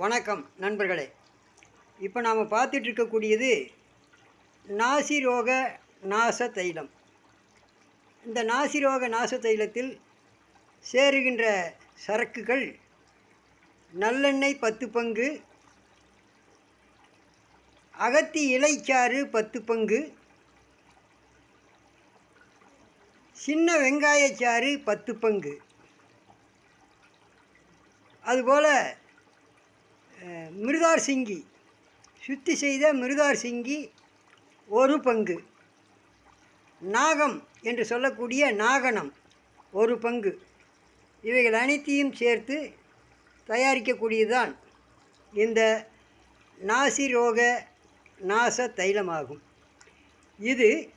வணக்கம் நண்பர்களே. இப்போ நாம் பார்த்துட்டு இருக்கக்கூடியது நாசிரோக நாச தைலம் இந்த நாசிரோக நாச தைலத்தில் சேருகின்ற சரக்குகள் நல்லெண்ணெய் பத்து பங்கு அகத்தி இலைச்சாறு பத்து பங்கு சின்ன வெங்காயச்சாறு பத்து பங்கு. அதுபோல் மிருகார் சிங்கி. சுத்தி செய்த மிருகார் சிங்கி ஒரு பங்கு. நாகம் என்று சொல்லக்கூடிய நாகனம் ஒரு பங்கு. இவைகள் அனைத்தையும் சேர்த்து தயாரிக்கக்கூடியதுதான் இந்த நாசிரோக நாச தைலமாகும். இது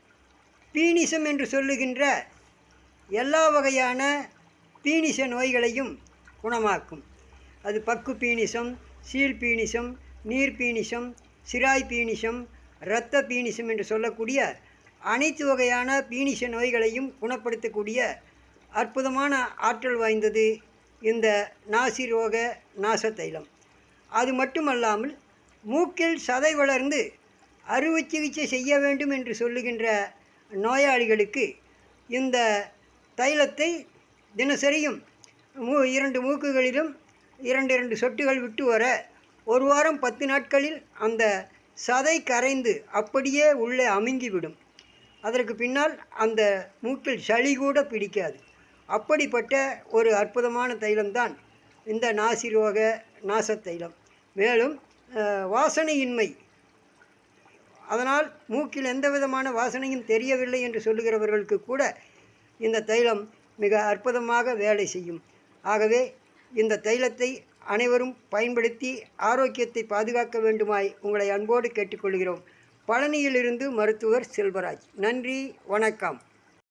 பீனிசம் என்று சொல்லுகின்ற எல்லா வகையான பீனிச நோய்களையும் குணமாக்கும். அது பக்கு பீனிசம் சீழ்பீனிசம் நீர்பீனிசம் நீர் சிராய் பீனிசம் இரத்த பீனிசம் என்று சொல்லக்கூடிய அனைத்து வகையான பீனிச நோய்களையும் குணப்படுத்தக்கூடிய அற்புதமான ஆற்றல் வாய்ந்தது இந்த நாசிரோக நாச தைலம் அது மட்டுமல்லாமல் மூக்கில் சதை வளர்ந்து அறுவை சிகிச்சை செய்ய வேண்டும் என்று சொல்லுகின்ற நோயாளிகளுக்கு இந்த தைலத்தை தினசரியும் மூ இரண்டு மூக்குகளிலும் இரண்டு இரண்டு சொட்டுகள் விட்டு வர ஒரு வாரம் பத்து நாட்களில் அந்த சதை கரைந்து அப்படியே உள்ளே அமுங்கிவிடும். அதற்கு பின்னால் அந்த மூக்கில் சளி கூட பிடிக்காது. அப்படிப்பட்ட ஒரு அற்புதமான தைலம்தான் இந்த நாசிரோக நாச தைலம். மேலும் வாசனையின்மை. அதனால் மூக்கில் எந்த விதமான வாசனையும் தெரியவில்லை என்று சொல்லுகிறவர்களுக்கு கூட இந்த தைலம் மிக அற்புதமாக வேலை செய்யும். ஆகவே இந்த தைலத்தை அனைவரும் பயன்படுத்தி ஆரோக்கியத்தை பாதுகாக்க வேண்டுமாய் உங்களை அன்போடு கேட்டுக்கொள்கிறோம். பழனியிலிருந்து மருத்துவர் செல்வராஜ். நன்றி வணக்கம்.